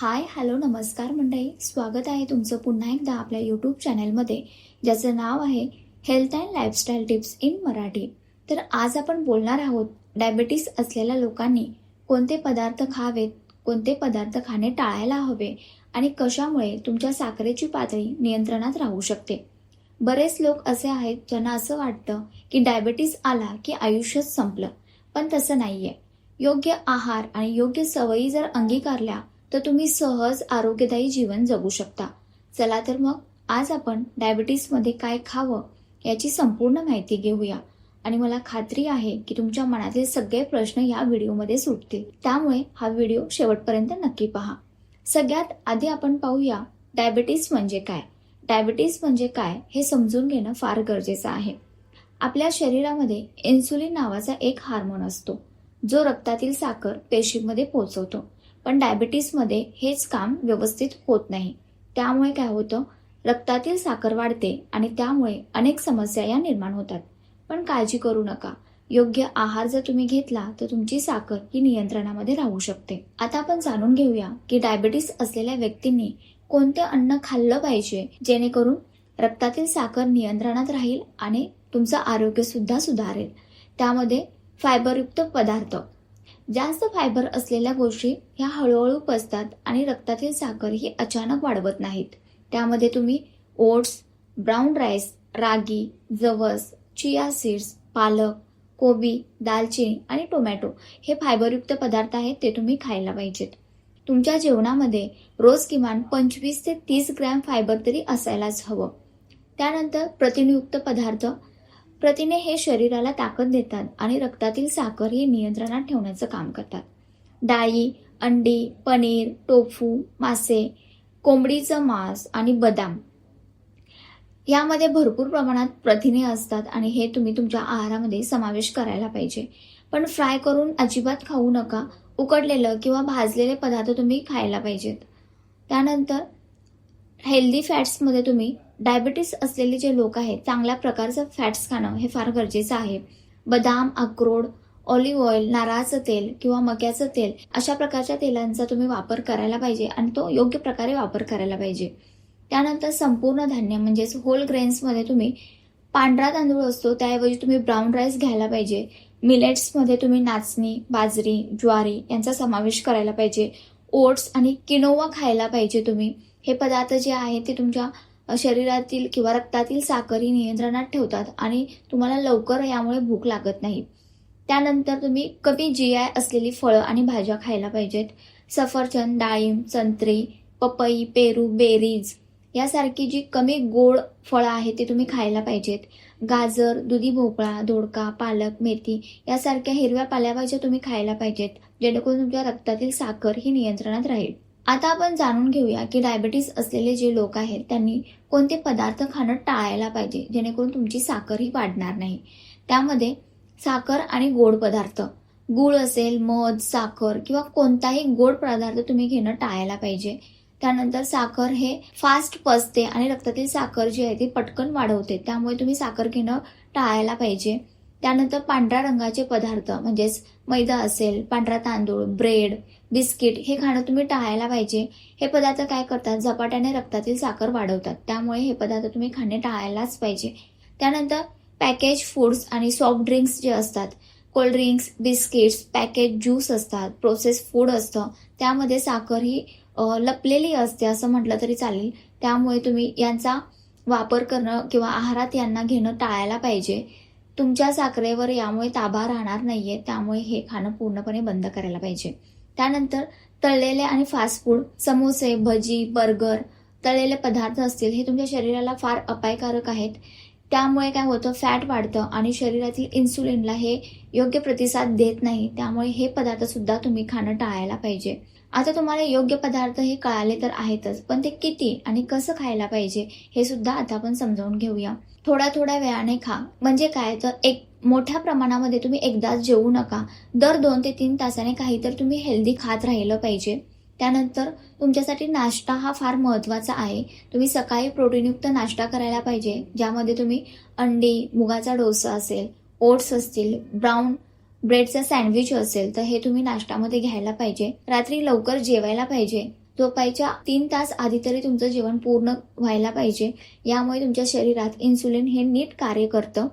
Hi hello नमस्कार मंडळी. स्वागत आहे तुमचं पुन्हा एकदा आपल्या यूट्यूब चॅनलमध्ये ज्याचं नाव आहे health and lifestyle tips in Marathi तर आज आपण बोलणार आहोत डायबिटीस असलेल्या लोकांनी कोणते पदार्थ खावेत कोणते पदार्थ खाणे टाळायला हवे आणि कशामुळे तुमच्या साखरेची पातळी नियंत्रणात राहू शकते. बरेच लोक असे आहेत ज्यांना असं वाटतं की डायबिटीस आला की आयुष्यच संपलं पण तसं नाहीये. योग्य आहार आणि योग्य सवयी जर अंगीकारल्या तर तुम्ही सहज आरोग्यदायी जीवन जगू शकता. चला तर मग आज आपण डायबिटीसमध्ये काय खावं याची संपूर्ण माहिती घेऊया. आणि मला खात्री आहे की तुमच्या मनातील सगळे प्रश्न या व्हिडिओमध्ये सुटतील. त्यामुळे हा व्हिडिओ शेवटपर्यंत नक्की पहा. सगळ्यात आधी आपण पाहूया डायबिटीस म्हणजे काय. डायबिटीस म्हणजे काय हे समजून घेणं फार गरजेचं आहे. आपल्या शरीरामध्ये इन्सुलिन नावाचा एक हार्मोन असतो. जो रक्तातील साखर पेशीमध्ये पोचवतो पण डायबिटीसमध्ये हेच काम व्यवस्थित होत नाही. त्यामुळे काय होतं? रक्तातील साखर वाढते आणि त्यामुळे अनेक समस्या या निर्माण होतात. पण काळजी करू नका. योग्य आहार जर तुम्ही घेतला तर तुमची साखर ही नियंत्रणामध्ये राहू शकते. आता आपण जाणून घेऊया की डायबिटीस असलेल्या व्यक्तींनी कोणते अन्न खाल्लं पाहिजे जेणेकरून रक्तातील साखर नियंत्रणात राहील आणि तुमचं आरोग्य सुद्धा सुधारेल. त्यामध्ये फायबरयुक्त पदार्थ जास्त फायबर असलेल्या गोष्टी ह्या हळूहळू पचतात आणि रक्तातील साखर ही अचानक वाढवत नाहीत. त्यामध्ये तुम्ही ओट्स ब्राऊन राईस रागी जवस चिया सीड्स पालक कोबी दालचिनी आणि टोमॅटो हे फायबरयुक्त पदार्थ आहेत ते तुम्ही खायला पाहिजेत. तुमच्या जेवणामध्ये रोज किमान पंचवीस ते तीस ग्रॅम फायबर तरी असायलाच हवं. त्यानंतर प्रथिनयुक्त पदार्थ प्रथिने हे शरीराला ताकद देतात आणि रक्तातील साखर हे नियंत्रणात ठेवण्याचं काम करतात. डाळी अंडी पनीर टोफू मासे कोंबडीचं मांस आणि बदाम. यामध्ये भरपूर प्रमाणात प्रथिने असतात आणि हे तुम्ही तुमच्या आहारामध्ये समावेश करायला पाहिजे. पण फ्राय करून अजिबात खाऊ नका. उकडलेलं किंवा भाजलेले पदार्थ तुम्ही खायला पाहिजेत. त्यानंतर हेल्दी फॅट्समध्ये तुम्ही डायबिटीस असलेले जे लोक आहेत चांगल्या प्रकारचं फॅट्स खाणं हे फार गरजेचं आहे. बदाम अक्रोड ऑलिव्ह ऑइल नारळाचं तेल किंवा मक्याचं तेल अशा प्रकारच्या तेलांचा तुम्ही वापर करायला पाहिजे आणि तो योग्य प्रकारे वापर करायला पाहिजे. त्यानंतर संपूर्ण धान्य म्हणजेच होल ग्रेन्समध्ये तुम्ही पांढरा तांदूळ असतो त्याऐवजी तुम्ही ब्राऊन राईस घ्यायला पाहिजे. मिलेट्समध्ये तुम्ही नाचणी बाजरी ज्वारी यांचा समावेश करायला पाहिजे. ओट्स आणि किनोवा खायला पाहिजे तुम्ही. हे पदार्थ जे आहेत ते तुमच्या शरीरातील किंवा रक्तातील साखर ही नियंत्रणात ठेवतात आणि तुम्हाला लवकर यामुळे भूक लागत नाही. त्यानंतर तुम्ही कमी जी आय असलेली फळं आणि भाज्या खायला पाहिजेत. सफरचंद डाळिंब संत्री पपई पेरू बेरीज यासारखी जी कमी गोड फळं आहेत ते तुम्ही खायला पाहिजेत. गाजर दुधी भोपळा दोडका पालक मेथी यासारख्या हिरव्या पाल्याभाज्या तुम्ही खायला पाहिजेत जेणेकरून तुमच्या रक्तातील साखर ही नियंत्रणात राहील. आता आपण जाणून घेऊया की डायबिटीस असलेले जे लोक आहेत त्यांनी कोणते पदार्थ खाणं टाळायला पाहिजे जेणेकरून तुमची साखर ही वाढणार नाही. त्यामध्ये साखर आणि गोड पदार्थ. गूळ असेल मध साखर किंवा कोणताही गोड पदार्थ तुम्ही घेणं टाळायला पाहिजे. त्यानंतर साखर हे फास्ट पचते आणि रक्तातील साखर जी आहे ती पटकन वाढवते. त्यामुळे तुम्ही साखर घेणं टाळायला पाहिजे. त्यानंतर पांढऱ्या रंगाचे पदार्थ म्हणजेच मैदा असेल पांढरा तांदूळ ब्रेड बिस्किट हे खाणं तुम्ही टाळायला पाहिजे. हे पदार्थ काय करतात? झपाट्याने रक्तातील साखर वाढवतात. त्यामुळे हे पदार्थ तुम्ही खाणे टाळायलाच पाहिजे. त्यानंतर पॅकेज फूड्स आणि सॉफ्ट ड्रिंक्स जे असतात cold drinks biscuits package juice असतात प्रोसेस फूड असतं त्यामध्ये साखर ही लपलेली असते असं म्हटलं तरी चालेल. त्यामुळे तुम्ही यांचा वापर करणं किंवा आहारात यांना घेणं टाळायला पाहिजे. तुमच्या साखरेवर यामुळे ताबा राहणार नाहीये. त्यामुळे हे खाणं पूर्णपणे बंद करायला पाहिजे. त्यानंतर तळलेले आणि फास्ट फूड समोसे भजी बर्गर तळलेले पदार्थ असतील हे तुमच्या शरीराला फार अपायकारक आहेत. त्यामुळे काय होतं फॅट वाढतं आणि शरीरातील इन्सुलिनला हे योग्य प्रतिसाद देत नाही. त्यामुळे हे पदार्थ सुद्धा तुम्ही खाणं टाळायला पाहिजे. आता तुम्हाला योग्य पदार्थ हे कळाले तर आहेतच पण ते किती आणि कसं खायला पाहिजे हे सुद्धा आता आपण समजावून घेऊया. थोड्या थोड्या वेळाने खा. म्हणजे काय? तर एक मोठ्या प्रमाणामध्ये तुम्ही एकदाच जेवू नका. दर दोन ते तीन तासाने काहीतरी तुम्ही हेल्दी खात राहिलं पाहिजे. त्यानंतर तुमच्यासाठी नाश्ता हा फार महत्त्वाचा आहे. तुम्ही सकाळी प्रोटीनयुक्त नाश्ता करायला पाहिजे ज्यामध्ये तुम्ही अंडी मुगाचा डोसा असेल ओट्स असतील ब्राऊन ब्रेडचा सँडविच असेल तर हे तुम्ही नाश्त्यामध्ये घ्यायला पाहिजे. रात्री लवकर जेवायला पाहिजे. झोपायच्या तीन तास आधी तरी तुमचं जेवण पूर्ण व्हायला पाहिजे. यामुळे तुमच्या शरीरात इन्सुलिन हे नीट कार्य करतं.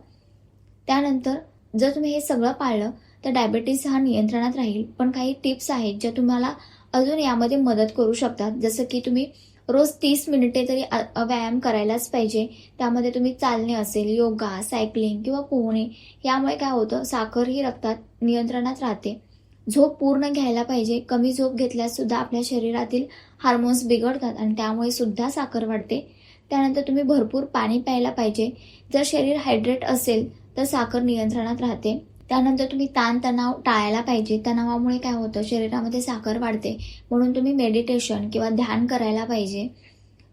त्यानंतर जर तुम्ही हे सगळं पाळलं तर डायबेटीस हा नियंत्रणात राहील. पण काही टिप्स आहेत ज्या तुम्हाला अजून यामध्ये मदत करू शकतात. जसं की तुम्ही रोज तीस मिनिटे तरी व्यायाम करायलाच पाहिजे. त्यामध्ये तुम्ही चालणे असेल योगा सायकलिंग किंवा पोहणे यामुळे काय होतं साखर ही रक्तात नियंत्रणात राहते. झोप पूर्ण घ्यायला पाहिजे. कमी झोप घेतल्यास सुद्धा आपल्या शरीरातील हार्मोन्स बिघडतात आणि त्यामुळे सुद्धा साखर वाढते. त्यानंतर तुम्ही भरपूर पाणी प्यायला पाहिजे. जर शरीर हायड्रेट असेल तर साखर नियंत्रणात राहते. त्यानंतर तुम्ही ताणतणाव टाळायला पाहिजे. तणावामुळे काय होतं? शरीरामध्ये साखर वाढते. म्हणून तुम्ही मेडिटेशन किंवा ध्यान करायला पाहिजे.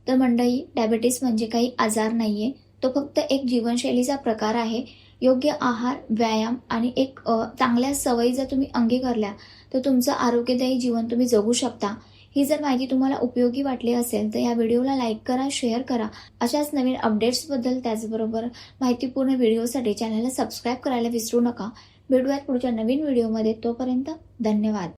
तर मंडळी डायबेटीस म्हणजे काही आजार नाहीये. तो फक्त एक जीवनशैलीचा प्रकार आहे. योग्य आहार व्यायाम आणि एक चांगल्या सवयी जर तुम्ही अंगीकारल्या तर तुमचं आरोग्यदायी जीवन तुम्ही जगू शकता. ही जर माहिती तुम्हाला उपयोगी वाटली असेल तर या व्हिडिओला लाईक करा शेअर करा. अशाच नवीन अपडेट्सबद्दल त्याचबरोबर माहितीपूर्ण व्हिडिओसाठी चॅनलला सबस्क्राईब करायला विसरू नका. भेटूयात पुढच्या नवीन व्हिडिओमध्ये. तोपर्यंत धन्यवाद.